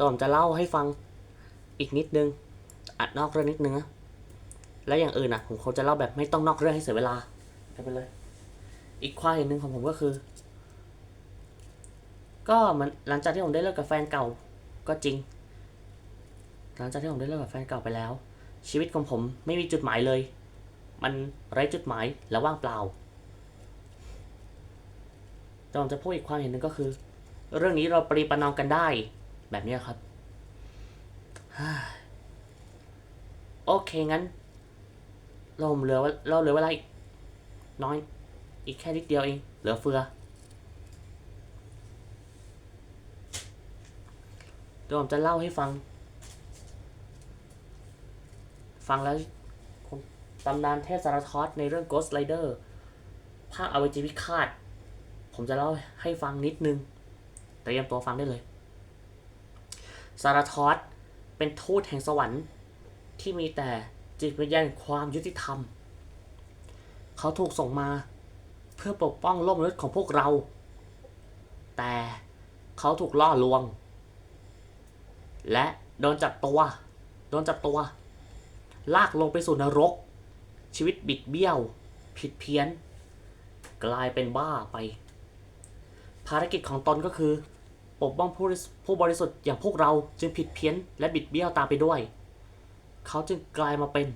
ตัวผมจะเล่าให้ฟังอีกนิดนึง อัดนอกเรื่องนิดนึงนะแล้วอย่างอื่นอะ ผมคงจะเล่าแบบไม่ต้องนอกเรื่องให้เสียเวลาไปเลย อีกความเห็นหนึ่งของผมก็คือ ก็มันหลังจากที่ผมได้เลิกกับแฟนเก่าก็จริง หลังจากที่ผมได้เลิกกับแฟนเก่าไปแล้ว ชีวิตของผมไม่มีจุดหมายเลย มันไร้จุดหมายและว่างเปล่าแต่ผมจะพูดอีกความเห็นหนึ่งก็คือ เรื่องนี้เราปรีประนอมกันได้ แบบนี้ครับ โอเคงั้น เราเหลือเราเหลือเวลาอีกน้อย อีกแค่นิดเดียวเอง เหลือเฟือเดี๋ยวผมจะเล่าให้ฟัง ฟังแล้วตำนานเทพสารทอสในเรื่อง Ghost Rider ภาคอเวจีวิฆาต ผมจะเล่าให้ฟังนิดนึง เตรียมตัวฟังได้เลย สารทอสเป็นทูตแห่งสวรรค์ที่มีแต่จิตวิญญาณความยุติธรรม เขาถูกส่งมาเพื่อปกป้องโลกมนุษย์ของพวกเรา แต่เขาถูกล่อลวง และโดนจับตัว โดนจับตัว ลากลงไปสู่นรก ชีวิตบิดเบี้ยว ผิดเพี้ยน กลายเป็นบ้าไป ภารกิจของตนก็คือ ปกป้องผู้บริสผู้บริสุทธิ์อย่างพวกเราจึงผิดเพี้ยนและบิดเบี้ยวตามไปด้วย เขาจึงกลายมาเป็น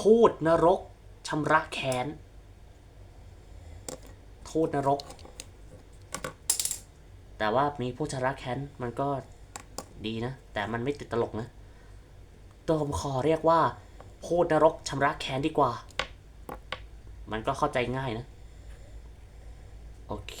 พูดนรกชำระแค้นทูตนรก แต่ว่ามีผู้ชำระแค้นมันก็ดีนะ แต่มันไม่ติดตลกนะตัวผมขอเรียกว่า พูดนรกชำระแค้นดีกว่า มันก็เข้าใจง่ายนะ โอเค